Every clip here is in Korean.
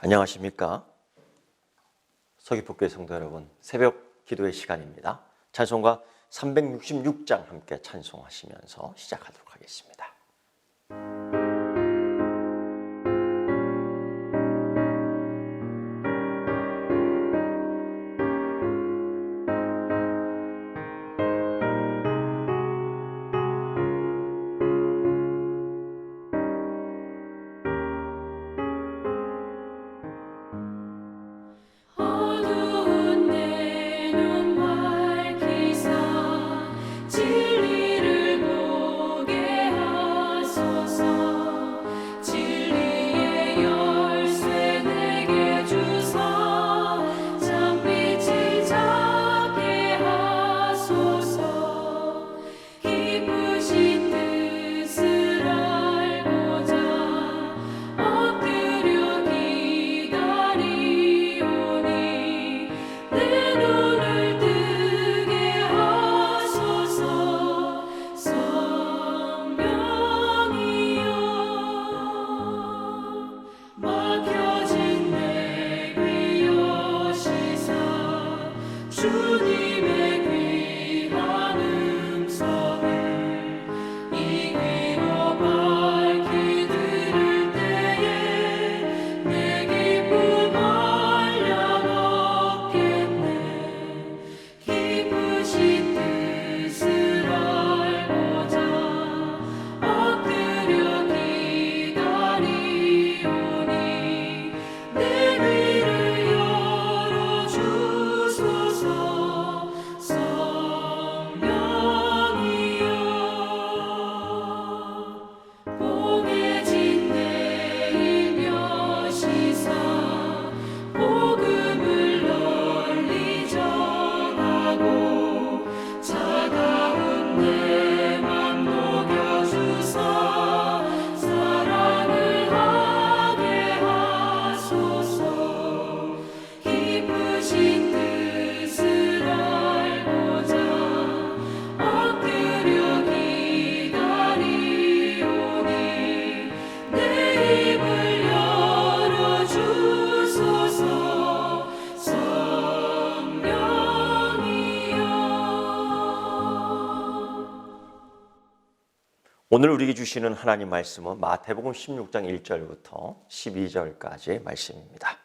안녕하십니까. 서귀포교회 성도 여러분, 새벽 기도의 시간입니다. 찬송가 366장 함께 찬송하시면서 시작하도록 하겠습니다. 오늘 우리에게 주시는 하나님 말씀은 마태복음 16장 1절부터 12절까지의 말씀입니다.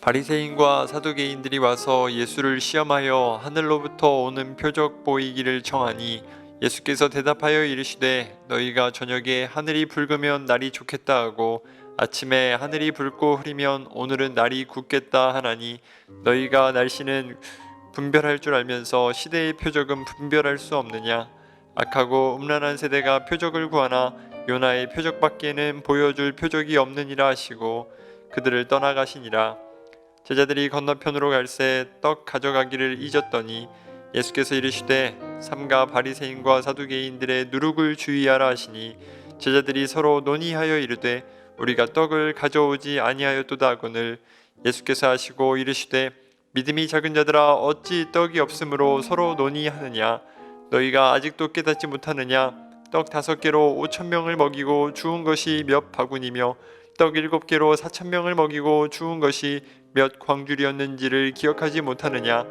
바리새인과 사두개인들이 와서 예수를 시험하여 하늘로부터 오는 표적 보이기를 청하니 예수께서 대답하여 이르시되 너희가 저녁에 하늘이 붉으면 날이 좋겠다 하고 아침에 하늘이 붉고 흐리면 오늘은 날이 굳겠다 하나니 너희가 날씨는 분별할 줄 알면서 시대의 표적은 분별할 수 없느냐 악하고 음란한 세대가 표적을 구하나 요나의 표적밖에는 보여줄 표적이 없느니라 하시고 그들을 떠나가시니라. 제자들이 건너편으로 갈새 떡 가져가기를 잊었더니 예수께서 이르시되 삼가 바리새인과 사두개인들의 누룩을 주의하라 하시니 제자들이 서로 논의하여 이르되 우리가 떡을 가져오지 아니하였도다 하거늘 예수께서 하시고 이르시되 믿음이 작은 자들아 어찌 떡이 없으므로 서로 논의하느냐 너희가 아직도 깨닫지 못하느냐? 떡 다섯 개로 오천 명을 먹이고 주운 것이 몇 바구니며 떡 일곱 개로 사천 명을 먹이고 주운 것이 몇 광줄이었는지를 기억하지 못하느냐?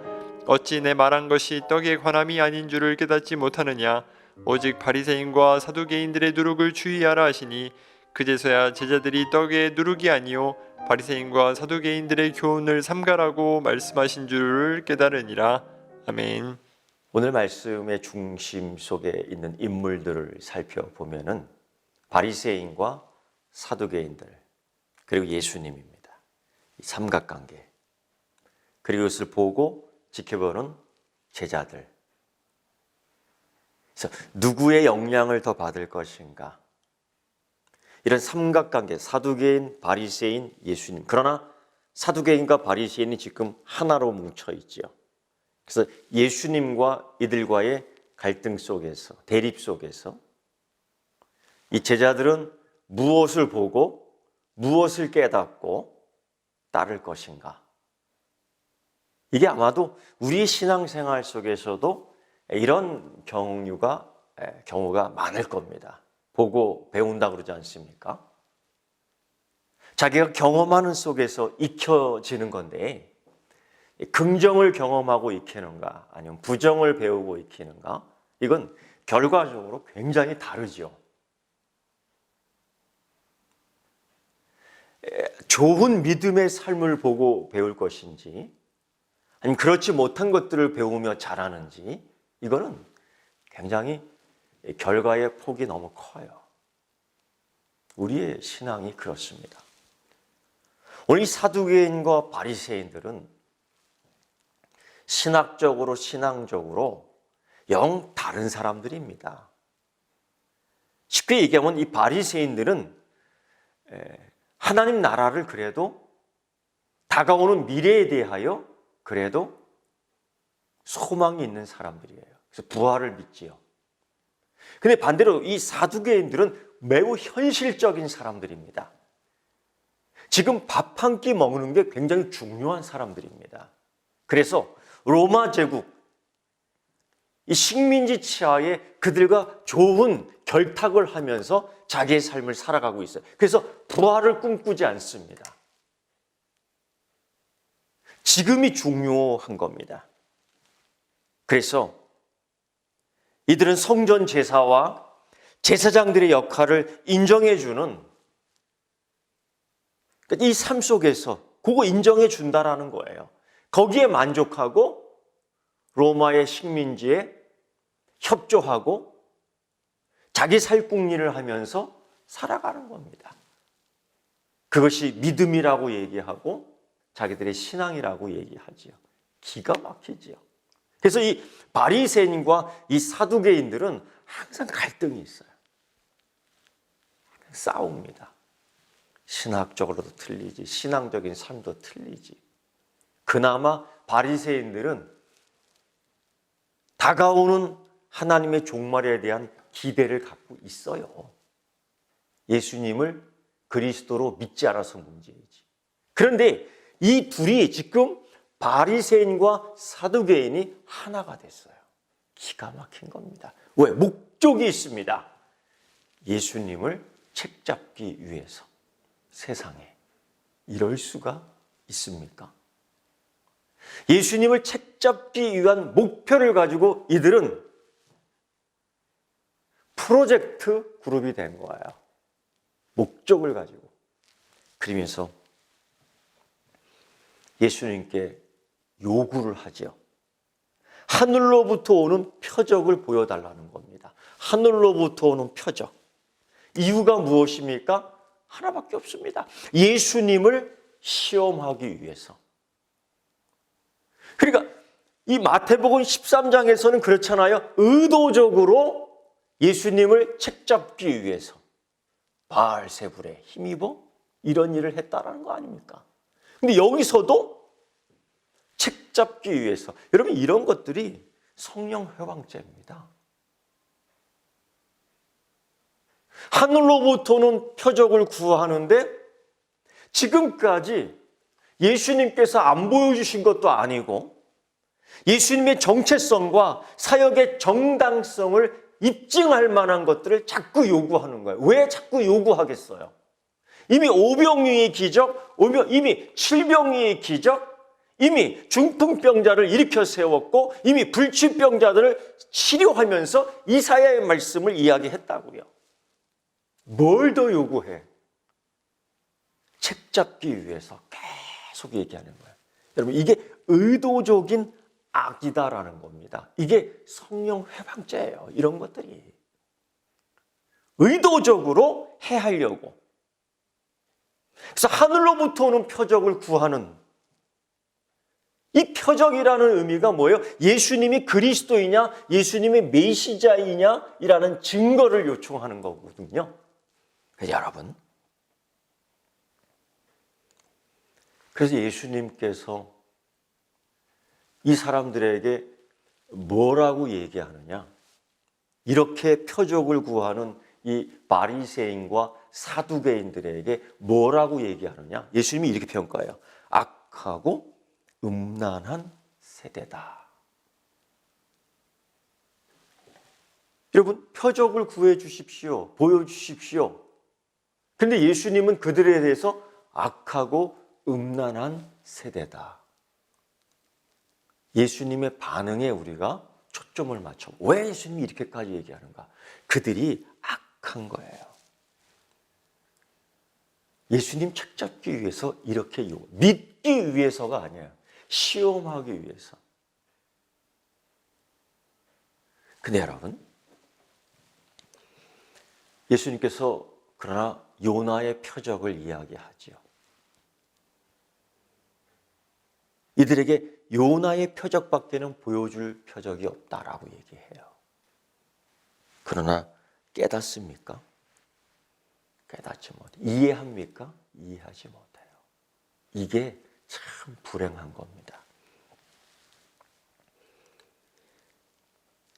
어찌 내 말한 것이 떡에 관함이 아닌 줄을 깨닫지 못하느냐? 오직 바리새인과 사두개인들의 누룩을 주의하라 하시니 그제서야 제자들이 떡의 누룩이 아니요 바리새인과 사두개인들의 교훈을 삼가라고 말씀하신 줄을 깨달으니라. 아멘. 오늘 말씀의 중심 속에 있는 인물들을 살펴보면은 바리새인과 사두개인들 그리고 예수님입니다. 이 삼각관계 그리고 이것을 보고 지켜보는 제자들. 그래서 누구의 영향을 더 받을 것인가? 이런 삼각관계 사두개인, 바리새인, 예수님. 그러나 사두개인과 바리새인이 지금 하나로 뭉쳐 있죠. 그래서 예수님과 이들과의 갈등 속에서 대립 속에서 이 제자들은 무엇을 보고 무엇을 깨닫고 따를 것인가? 이게 아마도 우리 신앙생활 속에서도 이런 경우가 에, 경우가 많을 겁니다. 보고 배운다 그러지 않습니까? 자기가 경험하는 속에서 익혀지는 건데 긍정을 경험하고 익히는가 아니면 부정을 배우고 익히는가 이건 결과적으로 굉장히 다르죠. 에, 좋은 믿음의 삶을 보고 배울 것인지 아니면 그렇지 못한 것들을 배우며 자라는지 이거는 굉장히 결과의 폭이 너무 커요. 우리의 신앙이 그렇습니다. 오늘 이 사두개인과 바리새인들은 신학적으로 신앙적으로 영 다른 사람들입니다. 쉽게 얘기하면 이 바리새인들은 에, 하나님 나라를 그래도 다가오는 미래에 대하여 그래도 소망이 있는 사람들이에요. 그래서 부활을 믿지요. 근데 반대로 이 사두개인들은 매우 현실적인 사람들입니다. 지금 밥 한 끼 먹는 게 굉장히 중요한 사람들입니다. 그래서 로마 제국 이 식민지 치하에 그들과 좋은 결탁을 하면서 자기의 삶을 살아가고 있어요. 그래서 부활을 꿈꾸지 않습니다. 지금이 중요한 겁니다. 그래서 이들은 성전 제사와 제사장들의 역할을 인정해주는 이 삶 속에서 그거 인정해 준다라는 거예요. 거기에 만족하고 로마의 식민지에 협조하고 자기 살궁리를 하면서 살아가는 겁니다. 그것이 믿음이라고 얘기하고 자기들의 신앙이라고 얘기하지요. 기가 막히지요. 그래서 이 바리새인과 이 사두개인들은 항상 갈등이 있어요. 싸웁니다. 신학적으로도 틀리지, 신앙적인 삶도 틀리지. 그나마 바리새인들은 다가오는 하나님의 종말에 대한 기대를 갖고 있어요. 예수님을 그리스도로 믿지 않아서 문제이지. 그런데 이 둘이 지금 바리새인과 사두개인이 하나가 됐어요. 기가 막힌 겁니다. 왜? 목적이 있습니다. 예수님을 책잡기 위해서 세상에 이럴 수가 있습니까? 예수님을 책잡기 위한 목표를 가지고 이들은 프로젝트 그룹이 된 거예요. 목적을 가지고. 그러면서 예수님께 요구를 하죠. 하늘로부터 오는 표적을 보여달라는 겁니다. 하늘로부터 오는 표적. 이유가 무엇입니까? 하나밖에 없습니다. 예수님을 시험하기 위해서. 그러니까 이 마태복음 13장에서는 그렇잖아요. 의도적으로 예수님을 책잡기 위해서 바알세불에 힘입어 이런 일을 했다라는 거 아닙니까? 근데 여기서도 책잡기 위해서 여러분 이런 것들이 성령 회방죄입니다. 하늘로부터는 표적을 구하는데 지금까지 예수님께서 안 보여주신 것도 아니고 예수님의 정체성과 사역의 정당성을 입증할 만한 것들을 자꾸 요구하는 거예요. 왜 자꾸 요구하겠어요? 이미 오병이의 기적, 이미 칠병이의 기적, 이미 중풍병자를 일으켜 세웠고 이미 불치병자들을 치료하면서 이사야의 말씀을 이야기했다고요. 뭘 더 요구해? 책 잡기 위해서 계속 얘기하는 거예요. 여러분 이게 의도적인 악이다라는 겁니다. 이게 성령 회방죄예요. 이런 것들이 의도적으로 해하려고. 그래서 하늘로부터 오는 표적을 구하는 이 표적이라는 의미가 뭐예요? 예수님이 그리스도이냐, 예수님이 메시자이냐, 이라는 증거를 요청하는 거거든요. 여러분, 그래서 예수님께서 이 사람들에게 뭐라고 얘기하느냐? 이렇게 표적을 구하는 이 바리새인과 사두개인들에게 뭐라고 얘기하느냐? 예수님이 이렇게 평가해요. 악하고 음란한 세대다. 여러분, 표적을 구해 주십시오. 보여 주십시오. 근데 예수님은 그들에 대해서 악하고 음란한 세대다. 예수님의 반응에 우리가 초점을 맞춰. 왜 예수님이 이렇게까지 얘기하는가? 그들이 악한 거예요. 예수님 책 잡기 위해서 이렇게 요 믿기 위해서가 아니에요. 시험하기 위해서. 근데 여러분, 예수님께서 그러나 요나의 표적을 이야기하지요. 이들에게 요나의 표적밖에는 보여줄 표적이 없다라고 얘기해요. 그러나 깨닫습니까? 깨닫지 못. 이해합니까? 이해하지 못해요. 이게 참 불행한 겁니다.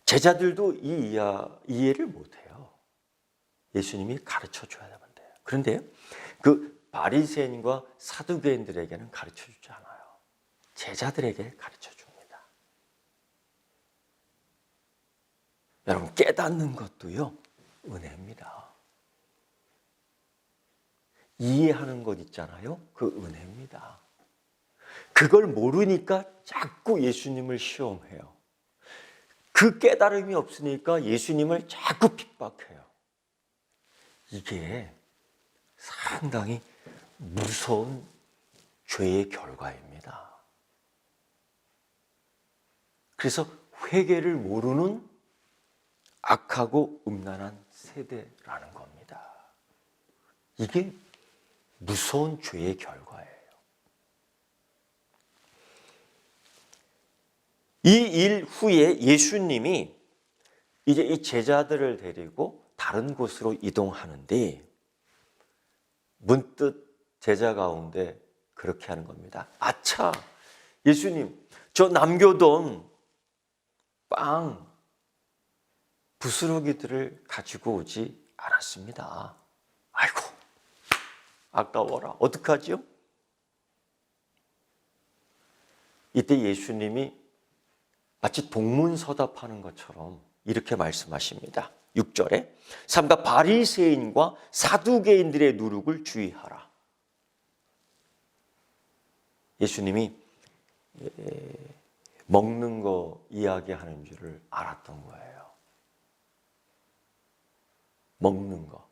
제자들도 이 이해, 이해를 못해요. 예수님이 가르쳐 줘야 돼요. 그런데 그 바리새인과 사두개인들에게는 가르쳐 주지 않아요. 제자들에게 가르쳐 줍니다. 여러분 깨닫는 것도요 은혜입니다. 이해하는 것 있잖아요. 그 은혜입니다. 그걸 모르니까 자꾸 예수님을 시험해요. 그 깨달음이 없으니까 예수님을 자꾸 핍박해요. 이게 상당히 무서운 죄의 결과입니다. 그래서 회개를 모르는 악하고 음란한 세대라는 겁니다. 이게 무서운 죄의 결과예요. 이 일 후에 예수님이 이제 이 제자들을 데리고 다른 곳으로 이동하는데 문득 제자 가운데 그렇게 하는 겁니다. 아차, 예수님, 저 남겨둔 빵, 부스러기들을 가지고 오지 않았습니다. 아이고, 아까워라. 어떡하지요? 이때 예수님이 마치 동문서답하는 것처럼 이렇게 말씀하십니다. 6절에 삼가 바리새인과 사두개인들의 누룩을 주의하라. 예수님이 먹는 거 이야기하는 줄을 알았던 거예요. 먹는 거.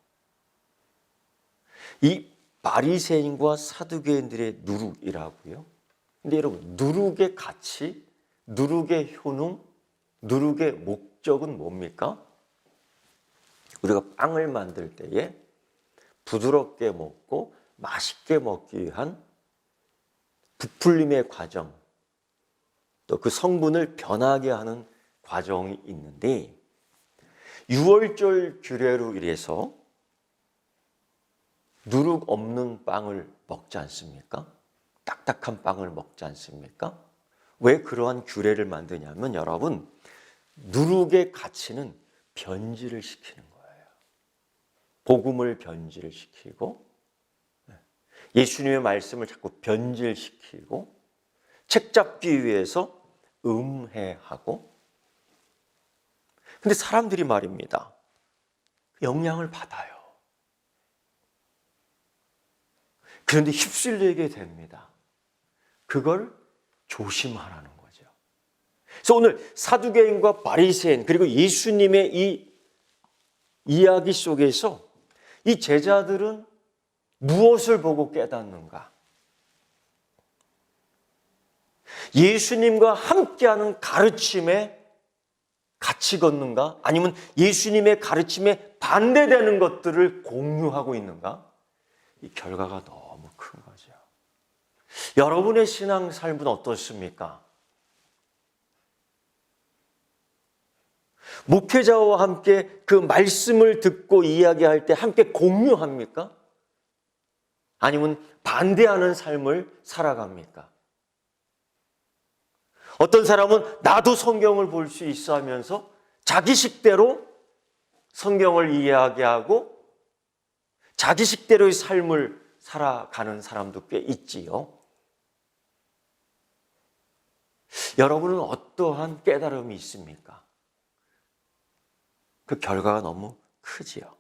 이 바리새인과 사두개인들의 누룩이라고요. 근데 여러분 누룩의 가치, 누룩의 효능, 누룩의 목적은 뭡니까? 우리가 빵을 만들 때에 부드럽게 먹고 맛있게 먹기 위한 부풀림의 과정, 또 그 성분을 변하게 하는 과정이 있는데 6월절 규례로 인해서 누룩 없는 빵을 먹지 않습니까? 딱딱한 빵을 먹지 않습니까? 왜 그러한 규례를 만드냐면 여러분 누룩의 가치는 변질을 시키는 거예요. 복음을 변질을 시키고 예수님의 말씀을 자꾸 변질시키고 책 잡기 위해서 음해하고 근데 사람들이 말입니다. 영향을 받아요. 그런데 휩쓸리게 됩니다. 그걸 조심하라는 거죠. 그래서 오늘 사두개인과 바리새인 그리고 예수님의 이 이야기 속에서 이 제자들은 무엇을 보고 깨닫는가? 예수님과 함께하는 가르침에 같이 걷는가? 아니면 예수님의 가르침에 반대되는 것들을 공유하고 있는가? 이 결과가 너무 큰 거죠. 여러분의 신앙 삶은 어떻습니까? 목회자와 함께 그 말씀을 듣고 이야기할 때 함께 공유합니까? 아니면 반대하는 삶을 살아갑니까? 어떤 사람은 나도 성경을 볼 수 있어 하면서 자기 식대로 성경을 이야기하고 자기 식대로의 삶을 살아가는 사람도 꽤 있지요. 여러분은 어떠한 깨달음이 있습니까? 그 결과가 너무 크지요.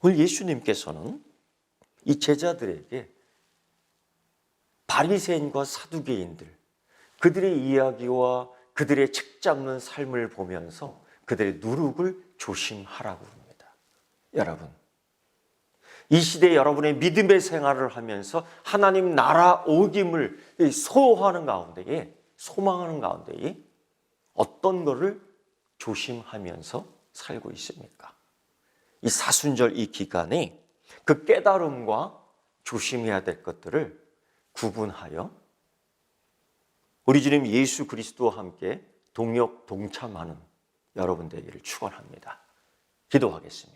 오늘 예수님께서는 이 제자들에게 바리새인과 사두개인들 그들의 이야기와 그들의 책 잡는 삶을 보면서 그들의 누룩을 조심하라고 합니다. 여러분, 이 시대 여러분의 믿음의 생활을 하면서 하나님 나라 오김을 소호하는 가운데에 소망하는 가운데에 어떤 것을 조심하면서 살고 있습니까? 이 사순절 이 기간에 그 깨달음과 조심해야 될 것들을 구분하여 우리 주님 예수 그리스도와 함께 동역 동참하는 여러분 되기를 축원합니다. 기도하겠습니다.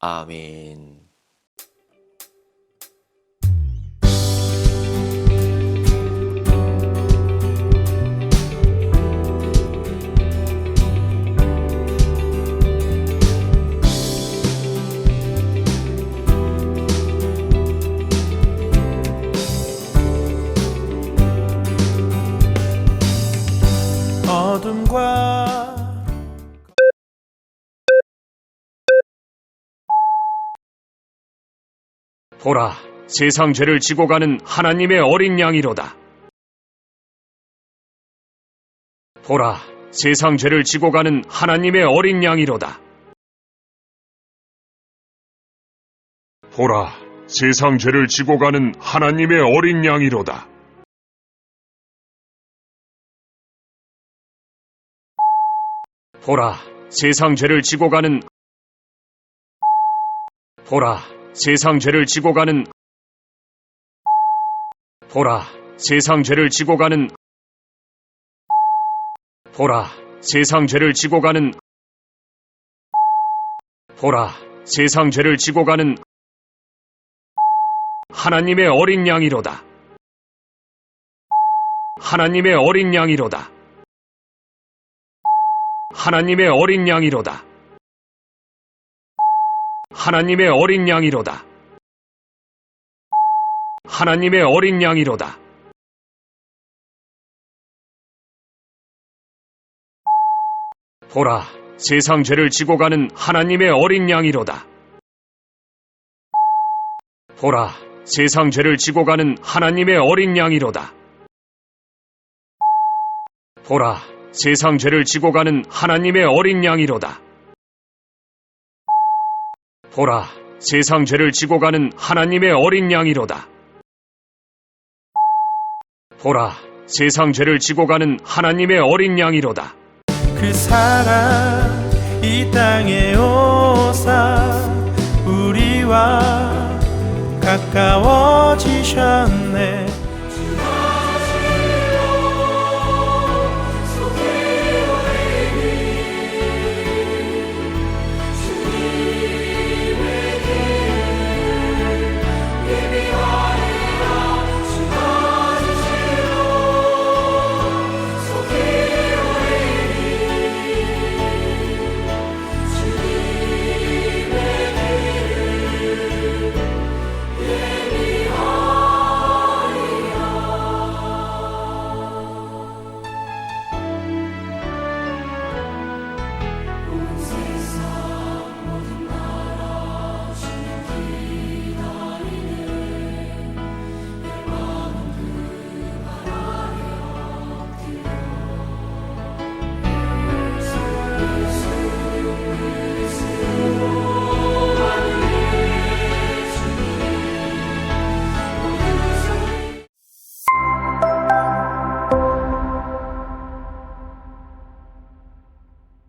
아멘. 보라, 세상 죄를 지고 가는 하나님의 어린 양이로다. 보라, 세상 죄를 지고 가는 하나님의 어린 양이로다. 보라, 세상 죄를 지고 가는 하나님의 어린 양이로다. 보라, 세상 죄를 지고 가는 보라, 세상 죄를 지고 가는 보라, 세상 죄를 지고 가는 보라, 세상 죄를 지고 가는 보라, 세상 죄를 지고 가는 하나님의 어린 양이로다. 하나님의 어린 양이로다. 하나님의 어린 양이로다. 하나님의 어린 양이로다. 하나님의 어린 양이로다. 보라, 세상 죄를 지고 가는 하나님의 어린 양이로다. 보라, 세상 죄를 지고 가는 하나님의 어린 양이로다. 보라, 세상 죄를 지고 가는 하나님의 어린 양이로다. 보라, 세상 죄를 지고 가는 하나님의 어린 양이로다. 보라, 세상 죄를 지고 가는 하나님의 어린 양이로다. 그 사랑 이 땅에 오사 우리와 가까워지셨네